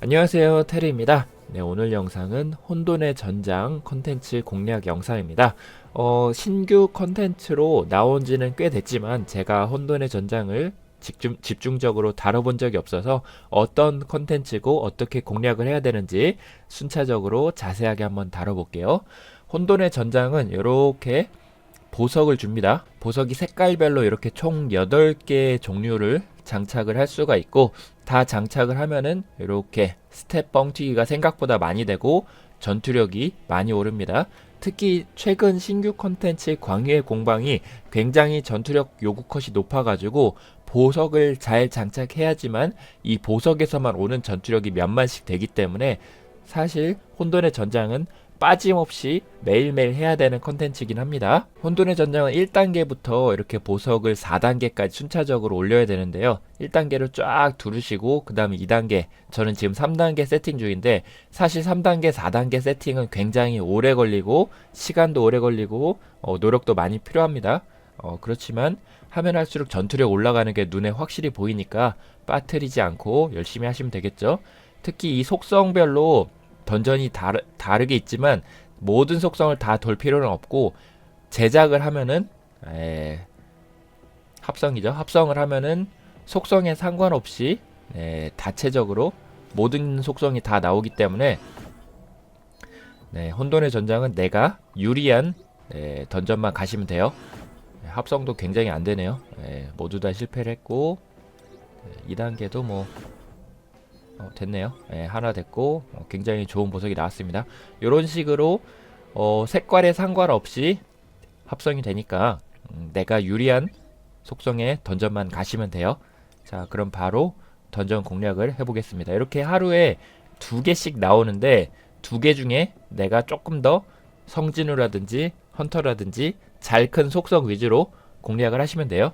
안녕하세요 테리입니다. 네, 오늘 영상은 혼돈의 전장 컨텐츠 공략 영상입니다. 어, 신규 컨텐츠로 나온 지는 꽤 됐지만 제가 혼돈의 전장을 집중, 집중 적으로 다뤄본 적이 없어서 어떤 컨텐츠고 어떻게 공략을 해야 되는지 순차적으로 자세하게 한번 다뤄볼게요. 혼돈의 전장은 이렇게 보석을 줍니다. 보석이 색깔별로 이렇게 총 8개의 종류를 장착을 할 수가 있고 다 장착을 하면은 이렇게 스텝 뻥튀기가 생각보다 많이 되고 전투력이 많이 오릅니다. 특히 최근 신규 컨텐츠 광희의 공방이 굉장히 전투력 요구 컷이 높아가지고 보석을 잘 장착해야지만 이 보석에서만 오는 전투력이 몇 만씩 되기 때문에 사실 혼돈의 전장은 빠짐없이 매일매일 해야 되는 컨텐츠이긴 합니다. 혼돈의 전장은 1단계부터 이렇게 보석을 4단계까지 순차적으로 올려야 되는데요. 1단계를 쫙 두르시고 그 다음에 2단계 저는 지금 3단계 세팅 중인데 사실 3단계 4단계 세팅은 굉장히 오래 걸리고 시간도 오래 걸리고 어, 노력도 많이 필요합니다. 어, 그렇지만 하면 할수록 전투력 올라가는 게 눈에 확실히 보이니까 빠뜨리지 않고 열심히 하시면 되겠죠. 특히 이 속성별로 던전이 다르, 다르게 있지만 모든 속성을 다 돌 필요는 없고 제작을 하면은 에, 합성이죠. 합성을 하면은 속성에 상관없이 에, 다체적으로 모든 속성이 다 나오기 때문에 네, 혼돈의 전장은 내가 유리한 에, 던전만 가시면 돼요. 네, 합성도 굉장히 안 되네요. 에, 모두 다 실패를 했고 네, 2단계도 뭐 어, 됐네요. 예, 하나 됐고 어, 굉장히 좋은 보석이 나왔습니다. 이런 식으로 어, 색깔에 상관없이 합성이 되니까 음, 내가 유리한 속성의 던전만 가시면 돼요. 자, 그럼 바로 던전 공략을 해보겠습니다. 이렇게 하루에 두 개씩 나오는데 두 개 중에 내가 조금 더 성진우라든지 헌터라든지 잘 큰 속성 위주로 공략을 하시면 돼요.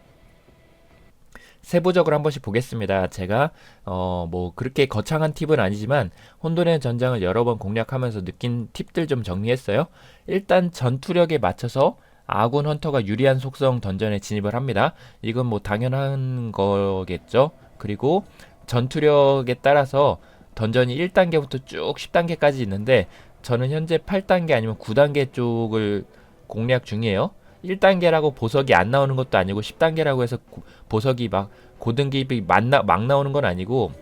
세부적으로 한 번씩 보겠습니다. 제가 어 뭐 그렇게 거창한 팁은 아니지만 혼돈의 전장을 여러 번 공략하면서 느낀 팁들 좀 정리했어요. 일단 전투력에 맞춰서 아군 헌터가 유리한 속성 던전에 진입을 합니다. 이건 뭐 당연한 거겠죠. 그리고 전투력에 따라서 던전이 1단계부터 쭉 10단계까지 있는데 저는 현재 8단계 아니면 9단계 쪽을 공략 중이에요. 1단계라고 보석이 안 나오는 것도 아니고 10단계라고 해서 고, 보석이 막 고등기입이 막, 나, 막 나오는 건 아니고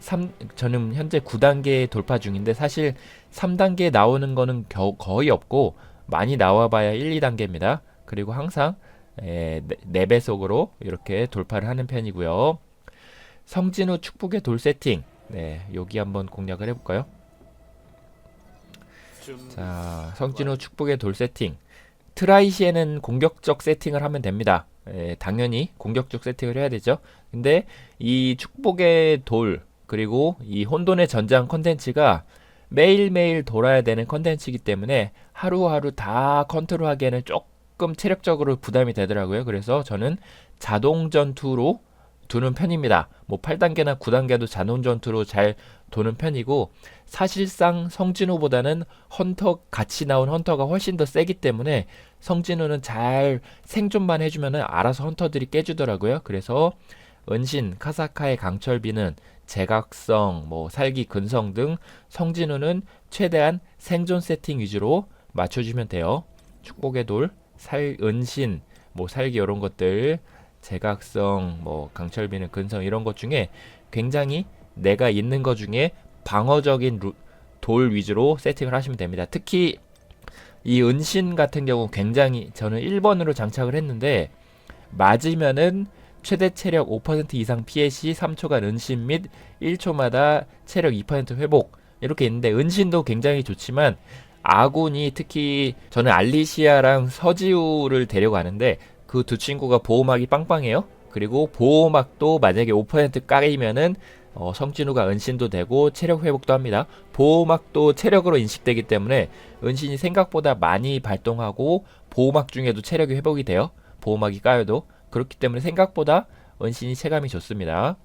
3, 저는 현재 9단계 돌파 중인데 사실 3단계 나오는 거는 겨, 거의 없고 많이 나와봐야 1, 2단계입니다. 그리고 항상 에, 4배속으로 이렇게 돌파를 하는 편이고요. 성진우 축복의 돌 세팅 네, 여기 한번 공략을 해볼까요? 자, 성진우 축복의 돌 세팅 트라이 시에는 공격적 세팅을 하면 됩니다. 예, 당연히 공격적 세팅을 해야 되죠. 근데 이 축복의 돌 그리고 이 혼돈의 전장 컨텐츠가 매일매일 돌아야 되는 컨텐츠이기 때문에 하루하루 다 컨트롤하기에는 조금 체력적으로 부담이 되더라고요. 그래서 저는 자동 전투로 두는 편입니다. 뭐 8단계나 9단계도 자동 전투로 잘 도는 편이고 사실상 성진우보다는 헌터 같이 나온 헌터가 훨씬 더 세기 때문에 성진우는 잘 생존만 해주면 알아서 헌터들이 깨주더라고요. 그래서 은신, 카사카의 강철비는 제각성, 뭐 살기 근성 등 성진우는 최대한 생존 세팅 위주로 맞춰주면 돼요. 축복의 돌, 살, 은신, 뭐 살기 이런 것들 제각성, 뭐 강철비는 근성 이런 것 중에 굉장히 내가 있는 것 중에 방어적인 루, 돌 위주로 세팅을 하시면 됩니다. 특히 이 은신 같은 경우 굉장히 저는 1번으로 장착을 했는데 맞으면은 최대 체력 5% 이상 피해 시 3초간 은신 및 1초마다 체력 2% 회복 이렇게 있는데 은신도 굉장히 좋지만 아군이 특히 저는 알리시아랑 서지우를 데려가는데 그 두 친구가 보호막이 빵빵해요. 그리고 보호막도 만약에 5% 까이면은 어, 성진우가 은신도 되고 체력 회복도 합니다. 보호막도 체력으로 인식되기 때문에 은신이 생각보다 많이 발동하고 보호막 중에도 체력이 회복이 돼요. 보호막이 까여도 그렇기 때문에 생각보다 은신이 체감이 좋습니다.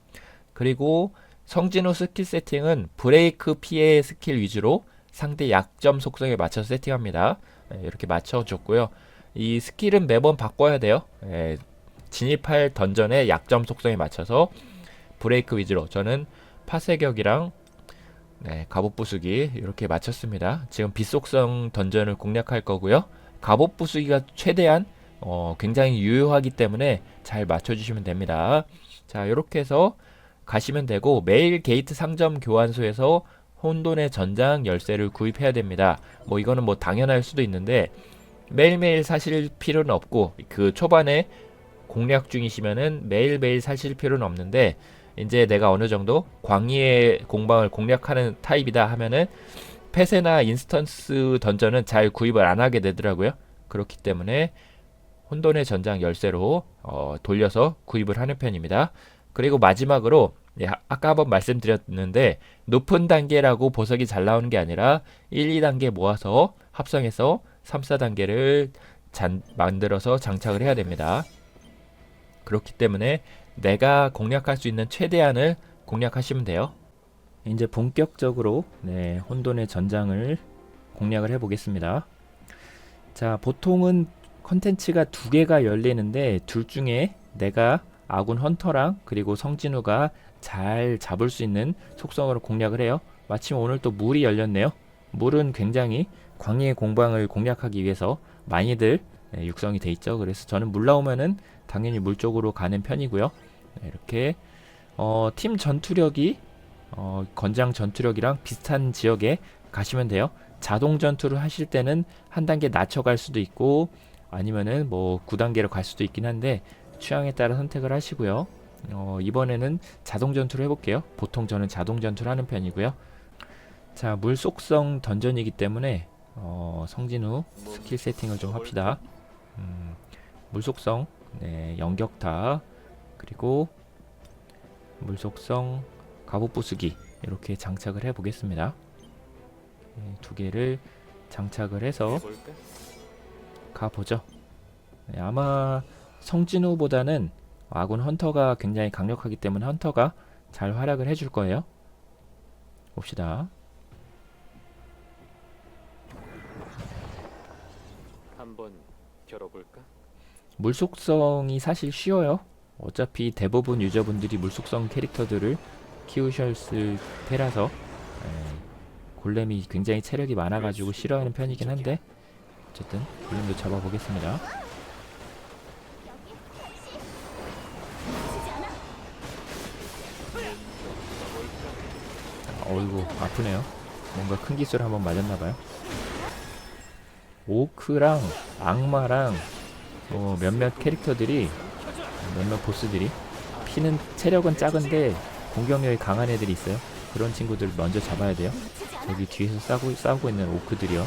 그리고 성진우 스킬 세팅은 브레이크 피해 스킬 위주로 상대 약점 속성에 맞춰서 세팅합니다. 네, 이렇게 맞춰줬고요. 이 스킬은 매번 바꿔야 돼요. 예, 진입할 던전의 약점 속성에 맞춰서 브레이크 위주로 저는 파쇄격이랑 네, 갑옷 부수기 이렇게 마쳤습니다. 지금 빛속성 던전을 공략할 거고요. 갑옷 부수기가 최대한 어, 굉장히 유효하기 때문에 잘 맞춰주시면 됩니다. 자, 이렇게 해서 가시면 되고 매일 게이트 상점 교환소에서 혼돈의 전장 열쇠를 구입해야 됩니다. 뭐 이거는 뭐 당연할 수도 있는데 매일매일 사실 필요는 없고 그 초반에 공략 중이시면은 매일매일 사실 필요는 없는데 이제 내가 어느 정도 광희의 공방을 공략하는 타입이다 하면은 펫에나 인스턴스 던전은 잘 구입을 안 하게 되더라고요. 그렇기 때문에 혼돈의 전장 열쇠로 어, 돌려서 구입을 하는 편입니다. 그리고 마지막으로 예, 아- 아까 한번 말씀드렸는데 높은 단계라고 보석이 잘 나오는 게 아니라 1, 2단계 모아서 합성해서 3, 4단계를 만들어서 장착을 해야 됩니다. 그렇기 때문에 내가 공략할 수 있는 최대한을 공략하시면 돼요. 이제 본격적으로 네, 혼돈의 전장을 공략을 해보겠습니다. 자, 보통은 컨텐츠가 두 개가 열리는데 둘 중에 내가 아군 헌터랑 그리고 성진우가 잘 잡을 수 있는 속성으로 공략을 해요. 마침 오늘 또 물이 열렸네요. 물은 굉장히 광희의 공방을 공략하기 위해서 많이들 네, 육성이 돼 있죠. 그래서 저는 물 나오면은 당연히 물 쪽으로 가는 편이고요. 네, 이렇게 어, 팀 전투력이 어, 건장 전투력이랑 비슷한 지역에 가시면 돼요. 자동 전투를 하실 때는 한 단계 낮춰갈 수도 있고 아니면은 뭐 9단계로 갈 수도 있긴 한데 취향에 따라 선택을 하시고요. 어, 이번에는 자동 전투를 해볼게요. 보통 저는 자동 전투를 하는 편이고요. 자, 물 속성 던전이기 때문에 어, 성진우 스킬 세팅을 좀 합시다. 음, 물 속성, 네, 연격타, 그리고 물 속성 갑옷 부수기 이렇게 장착을 해 보겠습니다. 네, 두 개를 장착을 해서 가보죠. 네, 아마 성진우보다는 아군 헌터가 굉장히 강력하기 때문에 헌터가 잘 활약을 해줄 거예요. 봅시다. 한번 겨뤄볼까? 물속성이 사실 쉬워요. 어차피 대부분 유저분들이 물속성 캐릭터들을 키우셨을 테라서 에, 골렘이 굉장히 체력이 많아가지고 싫어하는 편이긴 한데 어쨌든 골렘도 잡아보겠습니다. 아, 어이구 아프네요. 뭔가 큰 기술 한번 맞았나봐요. 오크랑 악마랑 뭐 몇몇 캐릭터들이 몇몇 보스들이 피는 체력은 작은데 공격력이 강한 애들이 있어요. 그런 친구들 먼저 잡아야 돼요. 여기 뒤에서 싸고 싸우고 있는 오크들이요.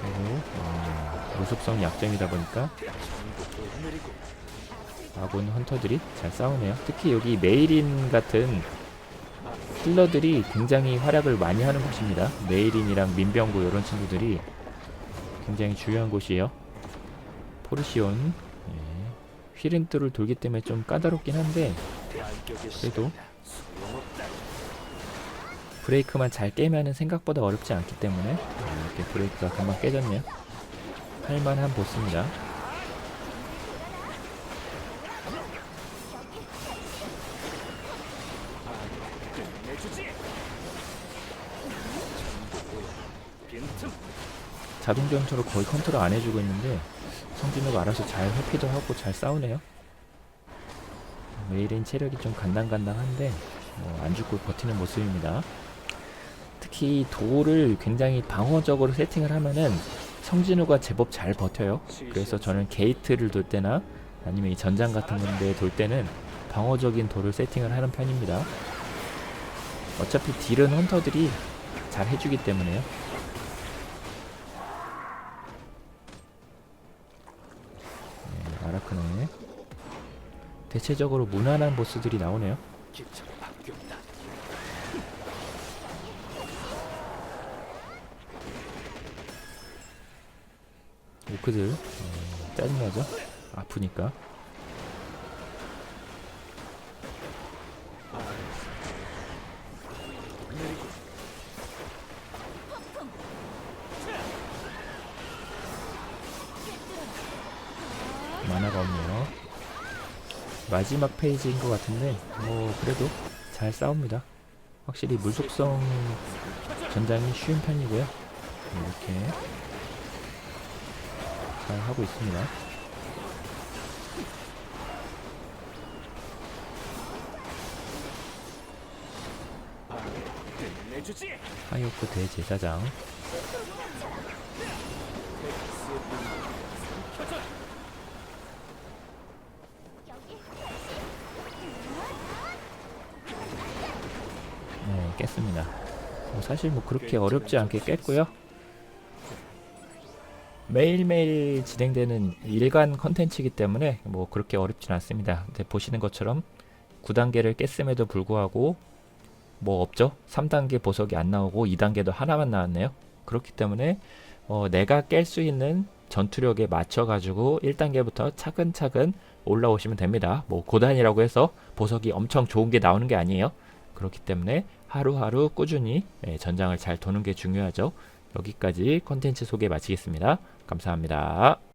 그리고 어, 무속성 약점이다 보니까 아군 헌터들이 잘 싸우네요. 특히 여기 메이린 같은 힐러들이 굉장히 활약을 많이 하는 곳입니다. 메이린이랑 민병구 이런 친구들이 굉장히 중요한 곳이에요. 포르시온 예. 휘린트를 돌기 때문에 좀 까다롭긴 한데 그래도 브레이크만 잘 깨면은 생각보다 어렵지 않기 때문에 어, 이렇게 브레이크가 금방 깨졌네요. 할만한 보스입니다. 빈틈 자동 전투를 거의 컨트롤 안 해주고 있는데 성진우가 알아서 잘 회피도 하고 잘 싸우네요. 메일인 체력이 좀 간당간당한데 어, 안 죽고 버티는 모습입니다. 특히 도를 굉장히 방어적으로 세팅을 하면은 성진우가 제법 잘 버텨요. 그래서 저는 게이트를 돌 때나 아니면 이 전장 같은 건데 돌 때는 방어적인 도를 세팅을 하는 편입니다. 어차피 딜은 헌터들이 잘 해주기 때문에요. 대체적으로 무난한 보스들이 나오네요. 오크들 어, 짜증나죠? 아프니까. 만화가 없네요. 마지막 페이지인 것 같은데 뭐 그래도 잘 싸웁니다. 확실히 물속성 전장이 쉬운 편이고요. 이렇게 잘 하고 있습니다. 하이오크 대제사장 네 깼습니다. 뭐 사실 뭐 그렇게 어렵지 않게 깼고요. 매일매일 진행되는 일간 컨텐츠이기 때문에 뭐 그렇게 어렵진 않습니다. 근데 보시는 것처럼 9단계를 깼음에도 불구하고 뭐 없죠? 3단계 보석이 안 나오고 2단계도 하나만 나왔네요. 그렇기 때문에 어, 내가 깰 수 있는 전투력에 맞춰 가지고 1단계부터 차근차근 올라오시면 됩니다. 뭐 고단이라고 해서 보석이 엄청 좋은 게 나오는 게 아니에요. 그렇기 때문에 하루하루 꾸준히 예, 전장을 잘 도는 게 중요하죠. 여기까지 컨텐츠 소개 마치겠습니다. 감사합니다.